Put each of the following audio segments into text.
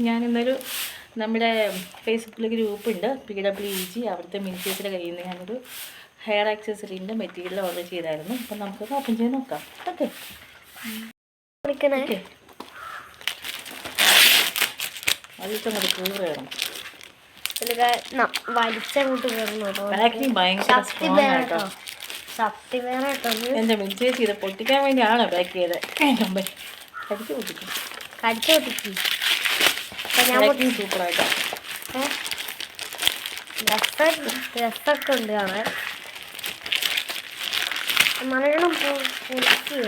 ഞാൻ ഇന്നൊരു നമ്മുടെ ഫേസ്ബുക്കിൽ ഗ്രൂപ്പുണ്ട്. പി ഡബ്ല്യു ഇ ജി അവിടുത്തെ മിനിസേഴ്സിന്റെ കയ്യിൽ നിന്ന് ഞാനൊരു ഹെയർ ആക്സസറീന്റെ മെറ്റീരിയൽ ഓർഡർ ചെയ്തായിരുന്നു. അപ്പം നമുക്കത് ഓപ്പൺ ചെയ്ത് നോക്കാം. ഓക്കെ കൂറ് വേണം. വലിച്ചങ്ങോട്ട് ഭയങ്കര കേട്ടോ. ശക്തി എന്റെ ഇത്. പൊട്ടിക്കാൻ വേണ്ടിയാണ് പാക്ക് ചെയ്തത്. കടിച്ചു പൊട്ടിക്കും. കടിച്ചു പൊട്ടിക്ക്. അപ്പൊ ഞാൻ പാക്കിങ് സൂപ്പറായിട്ടോ ഏ? രസം രസമൊക്കെ ഉണ്ട് കാണാൻ മലയാളം പൊളിച്ച്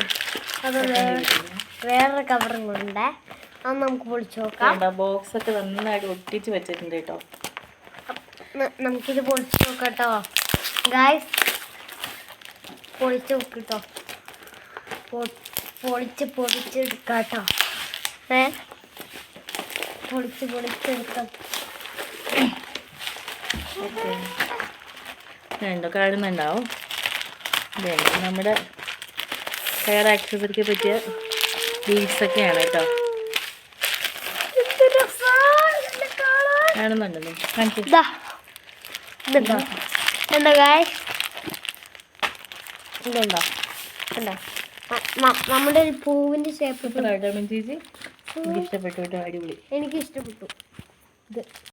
അത് വേറൊരു കവറും കൂടെ അത് നമുക്ക് പൊളിച്ച് നോക്കാം. ബോക്സ് ഒക്കെ നന്നായിട്ട് ഒട്ടിച്ച് വെച്ചിട്ടുണ്ട് കേട്ടോ. നമുക്കിത് പൊളിച്ച് നോക്കാം കേട്ടോ. ഗായ്സ് പൊളിച്ച് നോക്കിട്ടോ പൊളിച്ച് പൊളിച്ചെടുക്കാം കേട്ടോ. ഏ? പൊളിച്ച് പൊളിച്ചെടുക്കാം ഓക്കെ. ഉണ്ടോ കാണുന്നുണ്ടാവും ഇതുണ്ട് നമ്മുടെ ഹെയർ ആക്സസറിക്ക് പറ്റിയ ബീഡ്സൊക്കെയാണ് കേട്ടോ. കാണുന്നുണ്ടല്ലോ? ഇതുണ്ടോ നമ്മുടെ പൂവിന്റെ ഷേപ്പ് ചേച്ചി എനിക്ക് ഇഷ്ടപ്പെട്ടു കേട്ടോ അടിപൊളി. എനിക്ക് ഇഷ്ടപ്പെട്ടു ഇത്.